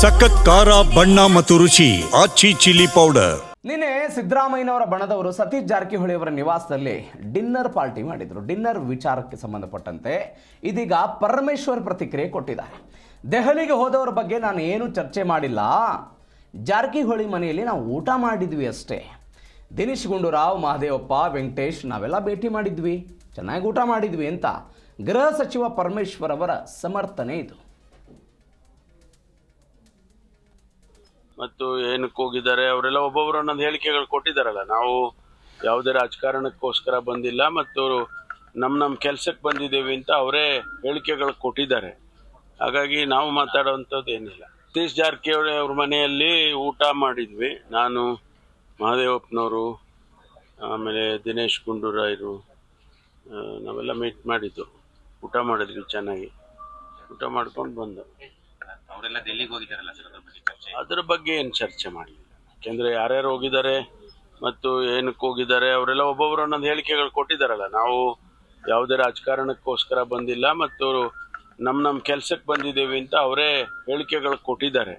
ಸಖತ್ ಖಾರ, ಬಣ್ಣ ಮತ್ತು ರುಚಿ, ಆಚಿ ಚಿಲ್ಲಿ ಪೌಡರ್. ನಿನ್ನೆ ಸಿದ್ದರಾಮಯ್ಯನವರ ಬಣದವರು ಸತೀಶ್ ಜಾರಕಿಹೊಳಿ ಅವರ ನಿವಾಸದಲ್ಲಿ ಡಿನ್ನರ್ ಪಾರ್ಟಿ ಮಾಡಿದರು. ಡಿನ್ನರ್ ವಿಚಾರಕ್ಕೆ ಸಂಬಂಧಪಟ್ಟಂತೆ ಇದೀಗ ಪರಮೇಶ್ವರ್ ಪ್ರತಿಕ್ರಿಯೆ ಕೊಟ್ಟಿದ್ದಾರೆ. ದೆಹಲಿಗೆ ಹೋದವರ ಬಗ್ಗೆ ನಾನು ಏನು ಚರ್ಚೆ ಮಾಡಿಲ್ಲ. ಜಾರಕಿಹೊಳಿ ಮನೆಯಲ್ಲಿ ನಾವು ಊಟ ಮಾಡಿದ್ವಿ ಅಷ್ಟೇ. ದಿನೇಶ್ ಗುಂಡೂರಾವ್, ಮಹದೇವಪ್ಪ, ವೆಂಕಟೇಶ್ ನಾವೆಲ್ಲ ಭೇಟಿ ಮಾಡಿದ್ವಿ. ಚೆನ್ನಾಗಿ ಊಟ ಮಾಡಿದ್ವಿ ಅಂತ ಗೃಹ ಸಚಿವ ಪರಮೇಶ್ವರ್ ಅವರ ಸಮರ್ಥನೆ ಇದು. ಮತ್ತು ಏನಕ್ಕೆ ಹೋಗಿದ್ದಾರೆ, ಅವರೆಲ್ಲ ಒಬ್ಬೊಬ್ಬರು ಒಂದೊಂದು ಹೇಳಿಕೆಗಳು ಕೊಟ್ಟಿದ್ದಾರಲ್ಲ. ನಾವು ಯಾವುದೇ ರಾಜಕಾರಣಕ್ಕೋಸ್ಕರ ಬಂದಿಲ್ಲ ಮತ್ತು ನಮ್ಮ ನಮ್ಮ ಕೆಲಸಕ್ಕೆ ಬಂದಿದ್ದೇವೆ ಅಂತ ಅವರೇ ಹೇಳಿಕೆಗಳು ಕೊಟ್ಟಿದ್ದಾರೆ. ಹಾಗಾಗಿ ನಾವು ಮಾತಾಡುವಂಥದ್ದು ಏನಿಲ್ಲ. ಸತೀಶ್ ಜಾರಕಿಹೊಳಿ ಅವ್ರ ಮನೆಯಲ್ಲಿ ಊಟ ಮಾಡಿದ್ವಿ. ನಾನು, ಮಹಾದೇವಪ್ಪನವರು, ಆಮೇಲೆ ದಿನೇಶ್ ಗುಂಡೂರಾಯರು ನಾವೆಲ್ಲ ಮೀಟ್ ಮಾಡಿದ್ದು. ಊಟ ಮಾಡಿದ್ವಿ ಚೆನ್ನಾಗಿ. ಊಟ ಮಾಡ್ಕೊಂಡು ಬಂದು. ಅದ್ರ ಬಗ್ಗೆ ಚರ್ಚೆ? ಏನು ಚರ್ಚೆ ಮಾಡಲಿಲ್ಲ. ಯಾಕೆಂದ್ರೆ ಯಾರ್ಯಾರು ಹೋಗಿದ್ದಾರೆ ಮತ್ತು ಏನಕ್ಕೆ ಹೋಗಿದ್ದಾರೆ, ಅವರೆಲ್ಲ ಒಬ್ಬೊಬ್ಬರು ಒಂದೊಂದು ಹೇಳಿಕೆಗಳು ಕೊಟ್ಟಿದ್ದಾರಲ್ಲ. ನಾವು ಯಾವುದೇ ರಾಜಕಾರಣಕ್ಕೋಸ್ಕರ ಬಂದಿಲ್ಲ ಮತ್ತು ನಮ್ಮ ನಮ್ಮ ಕೆಲಸಕ್ಕೆ ಬಂದಿದ್ದೇವೆ ಅಂತ ಅವರೇ ಹೇಳಿಕೆಗಳು ಕೊಟ್ಟಿದ್ದಾರೆ.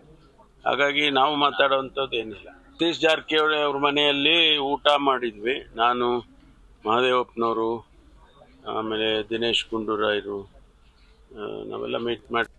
ಹಾಗಾಗಿ ನಾವು ಮಾತಾಡುವಂಥದ್ದು ಏನಿಲ್ಲ. ಸತೀಶ್ ಜಾರಕಿಹೊಳಿ ಅವ್ರ ಮನೆಯಲ್ಲಿ ಊಟ ಮಾಡಿದ್ವಿ. ನಾನು ಮಹಾದೇವಪ್ಪನವರು, ಆಮೇಲೆ ದಿನೇಶ್ ಗುಂಡೂರಾಯರು ನಾವೆಲ್ಲ ಮೀಟ್ ಮಾಡಿ